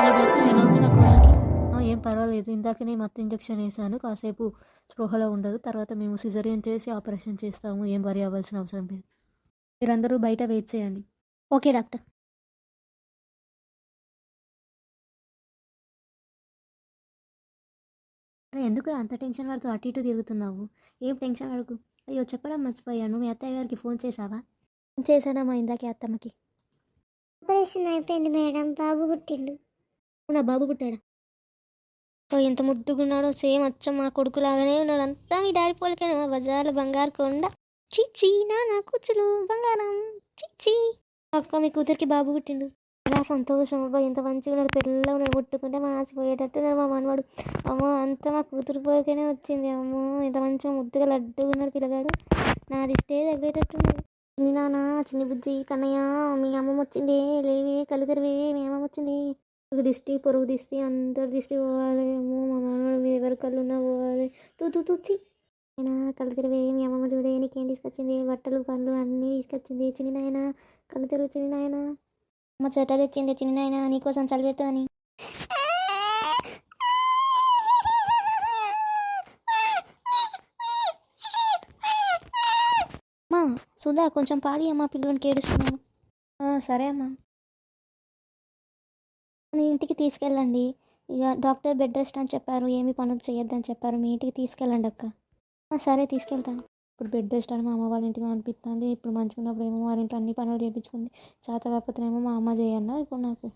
Hello doctor ఎలా ఉంది నా కోడలికి ఆ, ఏం పర్వాలేదు. ఇందాకనే మత్తు ఇంజెక్షన్ వేసాను కాసేపు స్పృహలో ఉండదు. తర్వాత మేము సిజరియన్ చేసి ఆపరేషన్ చేస్తాము. ఏం వరి అవ్వాల్సిన అవసరం లేదు. మీరందరూ బయట వెయిట్ చేయండి. Okay doctor. ఎందుకు అంత టెన్షన్ పడుతూ అటు ఇటు తిరుగుతున్నావు? ఏం టెన్షన్ పడకు అయ్యో చెప్పడం మర్చిపోయాను. మీ అత్తయ్య గారికి ఫోన్ చేసావా చేశానమ్మా ఇందాకే అత్తమ్మకి? ఆపరేషన్ అయిపోయింది మేడం. బాబు పుట్టిండు. నా బాబు పుట్టాడా? ఓ ఎంత ముద్దుగున్నాడో. సేమ్ అచ్చం మా కొడుకులాగానే ఉన్నాడు. అంతా మీ డాడీ పోలికనే. మా బజార్లో బంగారు కొండ. చిచ్చి నా నా కూచులు బంగారం. చిచ్చి అక్క మీ కూతురికి బాబు పుట్టిండు. చాలా సంతోషం. అబ్బా ఎంత మంచిగా ఉన్నాడు. పిల్లలు ఉన్నాడు. ముట్టుకుంటే మాసిపోయేటట్టున్నాడు మా మనవాడు. అమ్మో అంతా మా కూతురు పోలికనే వచ్చింది. అమ్మో ఎంత మంచిగా ముద్దుగా లడ్డుగా ఉన్నాడు పిల్లగాడు. నాది దిష్టే తగ్గేటట్టున్నాడు చిన్ని నాన్న చిన్ని బుజ్జి కన్నయ్య మీ అమ్మమ్మ వచ్చిందే. లేవే కళ్ళు మీ అమ్మమ్మ వచ్చింది. దిష్టి పొరుగు దిష్టి అందరి దిష్టి పోవాలేమో మా మామూలు మీద ఎవరి కళ్ళు ఉన్నా పోవాలి. తూ తూ తూచి అయినా కళ్ళు తెరివే మీ అమ్మమ్మ చూడే నీకేం తీసుకొచ్చింది? బట్టలు పండ్లు అన్నీ తీసుకొచ్చింది. చిన్న నాయన కళ్ళు తిరుగు చిన్న నాయన. అమ్మ చెట్ట తెచ్చింది చిన్న నాయన నీకోసం చలి అమ్మా సుధా కొంచెం పాడి అమ్మ పిల్లలకి ఏడుస్తున్నాను. సరే అమ్మా. మీ ఇంటికి తీసుకెళ్ళండి. ఇక డాక్టర్ బెడ్ రెస్ట్ అని చెప్పారు. ఏమి పనులు చేయొద్దని చెప్పారు. మీ ఇంటికి తీసుకెళ్ళండి అక్క. సరే తీసుకెళ్తాను. ఇప్పుడు బెడ్ రెస్ట్ అని మా అమ్మ వాళ్ళ ఇంటికి అనిపిస్తుంది ఇప్పుడు మంచిగా ఉన్నప్పుడు ఏమో వారి ఇంట్లో అన్ని పనులు చేయించుకుంది చేత కాకపోతేనేమో మా అమ్మ చేయన్నా ఇప్పుడు నాకు.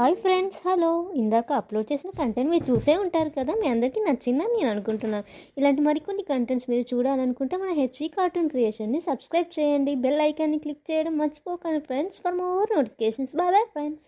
Hi friends hello. ఇందాక అప్లోడ్ చేసిన కంటెంట్ మీరు చూసే ఉంటారు కదా మీ అందరికీ నచ్చిందని నేను అనుకుంటున్నాను. ఇలాంటి మరికొన్ని కంటెంట్స్ మీరు చూడాలనుకుంటే మన హెచ్వి కార్టూన్ క్రియేషన్ని సబ్స్క్రైబ్ చేయండి. బెల్ ఐకాన్ని క్లిక్ చేయడం మర్చిపోకండి friends. For more notifications bye bye friends